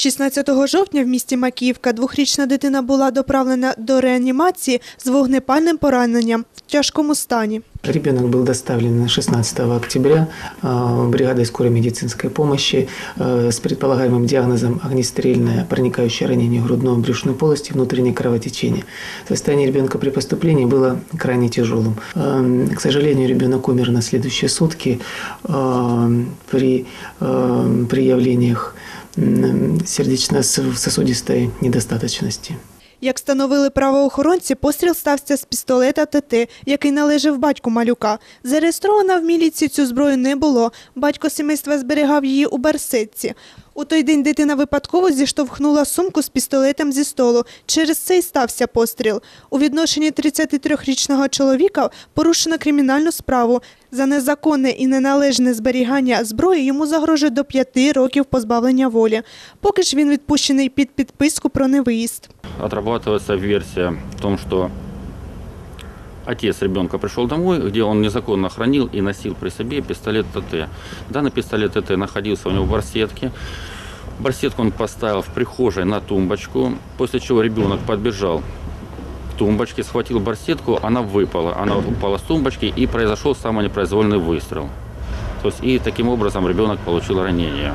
16 жовтня в місті Макіївка двохрічна дитина була доправлена до реанімації з вогнепальним пораненням в тяжкому стані. Ребенок был доставлен 16 октября э, бригадой скорой медицинской помощи э, с предполагаемым диагнозом огнестрельное проникающее ранение грудной и брюшной полости, внутреннее кровотечение. Состояние ребенка при поступлении было крайне тяжелым. Э, К сожалению, ребенок умер на следующие сутки э, при, э, при явлениях м, сердечно-сосудистой недостаточности. Як встановили правоохоронці, постріл стався з пістолета ТТ, який належав батьку малюка. Зареєстровано в міліції цю зброю не було. Батько сімейства зберігав її у барсетці. У той день дитина випадково зіштовхнула сумку з пістолетом зі столу. Через це й стався постріл. У відношенні 33-річного чоловіка порушено кримінальну справу. За незаконне і неналежне зберігання зброї йому загрожує до 5 років позбавлення волі. Поки ж він відпущений під підписку про невиїзд. Отрабатывается версия в том, что отец ребенка пришел домой, где он незаконно хранил и носил при себе пистолет ТТ. Данный пистолет ТТ находился у него в барсетке. Барсетку он поставил в прихожей на тумбочку, после чего ребенок подбежал к тумбочке, схватил барсетку, она выпала. Она упала с тумбочки и произошел самый непроизвольный выстрел. То есть и таким образом ребенок получил ранение.